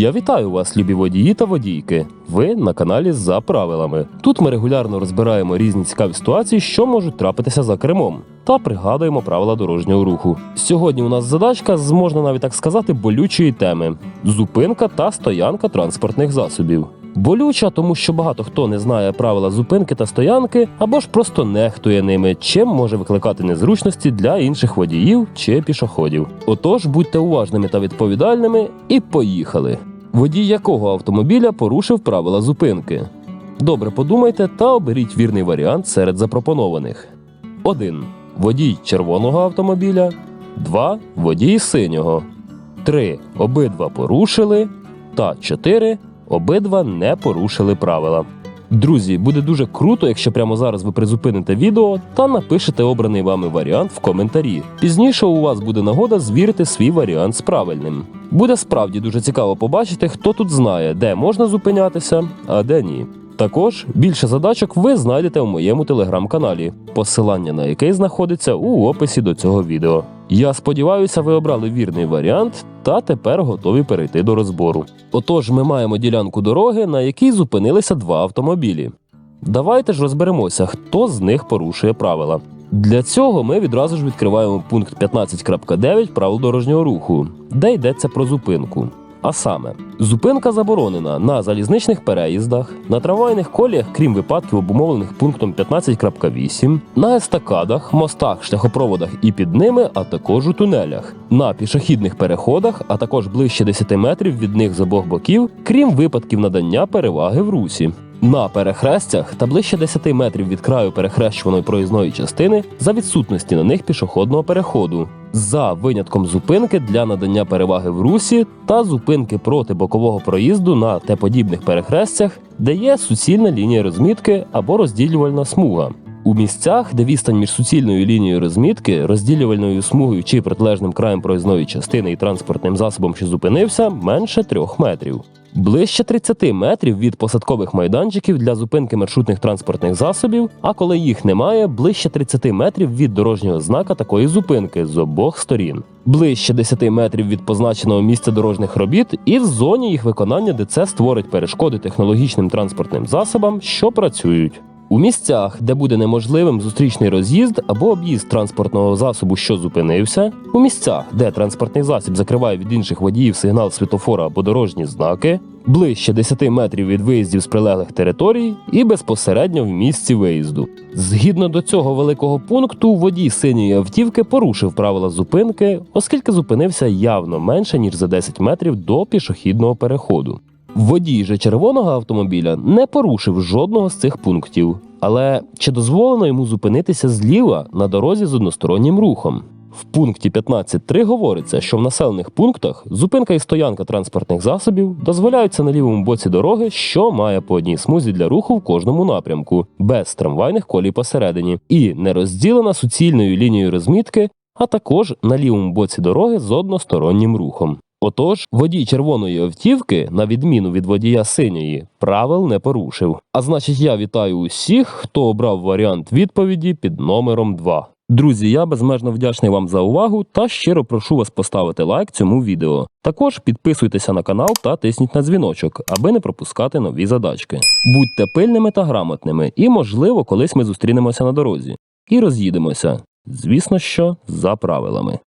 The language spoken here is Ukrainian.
Я вітаю вас, любі водії та водійки. Ви на каналі за правилами. Тут ми регулярно розбираємо різні цікаві ситуації, що можуть трапитися за кермом, та пригадуємо правила дорожнього руху. Сьогодні у нас задачка з можна навіть так сказати болючої теми: зупинка та стоянка транспортних засобів. Болюча, тому що багато хто не знає правила зупинки та стоянки, або ж просто нехтує ними, чим може викликати незручності для інших водіїв чи пішоходів. Отож, будьте уважними та відповідальними і поїхали. Водій якого автомобіля порушив правила зупинки? Добре подумайте та оберіть вірний варіант серед запропонованих. 1. Водій червоного автомобіля. 2. Водій синього. 3. Обидва порушили. Та 4. Обидва не порушили правила. Друзі, буде дуже круто, якщо прямо зараз ви призупините відео та напишете обраний вами варіант в коментарі. Пізніше у вас буде нагода звірити свій варіант з правильним. Буде справді дуже цікаво побачити, хто тут знає, де можна зупинятися, а де ні. Також більше задачок ви знайдете у моєму телеграм-каналі, посилання на який знаходиться у описі до цього відео. Я сподіваюся, ви обрали вірний варіант та тепер готові перейти до розбору. Отож, ми маємо ділянку дороги, на якій зупинилися два автомобілі. Давайте ж розберемося, хто з них порушує правила. Для цього ми відразу ж відкриваємо пункт 15.9 правил дорожнього руху, де йдеться про зупинку. А саме, зупинка заборонена на залізничних переїздах, на трамвайних коліях, крім випадків, обумовлених пунктом 15.8, на естакадах, мостах, шляхопроводах і під ними, а також у тунелях, на пішохідних переходах, а також ближче 10 метрів від них з обох боків, крім випадків надання переваги в русі. На перехрестях та ближче 10 метрів від краю перехрещуваної проїзної частини за відсутності на них пішохідного переходу, за винятком зупинки для надання переваги в русі та зупинки проти бокового проїзду на Т-подібних перехрестях, де є суцільна лінія розмітки або розділювальна смуга. У місцях, де відстань між суцільною лінією розмітки, розділювальною смугою чи протилежним краєм проїзної частини і транспортним засобом, що зупинився, менше 3 метрів. Ближче 30 метрів від посадкових майданчиків для зупинки маршрутних транспортних засобів, а коли їх немає, ближче 30 метрів від дорожнього знака такої зупинки з обох сторін. Ближче 10 метрів від позначеного місця дорожніх робіт і в зоні їх виконання, де це створить перешкоди технологічним транспортним засобам, що працюють. У місцях, де буде неможливим зустрічний роз'їзд або об'їзд транспортного засобу, що зупинився, у місцях, де транспортний засіб закриває від інших водіїв сигнал світофора або дорожні знаки, ближче 10 метрів від виїздів з прилеглих територій і безпосередньо в місці виїзду. Згідно до цього великого пункту, водій синьої автівки порушив правила зупинки, оскільки зупинився явно менше ніж за 10 метрів до пішохідного переходу. Водій же червоного автомобіля не порушив жодного з цих пунктів. Але чи дозволено йому зупинитися зліва на дорозі з одностороннім рухом? В пункті 15.3 говориться, що в населених пунктах зупинка і стоянка транспортних засобів дозволяються на лівому боці дороги, що має по одній смузі для руху в кожному напрямку, без трамвайних колій посередині, і не розділена суцільною лінією розмітки, а також на лівому боці дороги з одностороннім рухом. Отож, водій червоної автівки, на відміну від водія синьої, правил не порушив. А значить, я вітаю усіх, хто обрав варіант відповіді під номером 2. Друзі, я безмежно вдячний вам за увагу та щиро прошу вас поставити лайк цьому відео. Також підписуйтеся на канал та тисніть на дзвіночок, аби не пропускати нові задачки. Будьте пильними та грамотними, і, можливо, колись ми зустрінемося на дорозі і роз'їдемося. Звісно, що за правилами.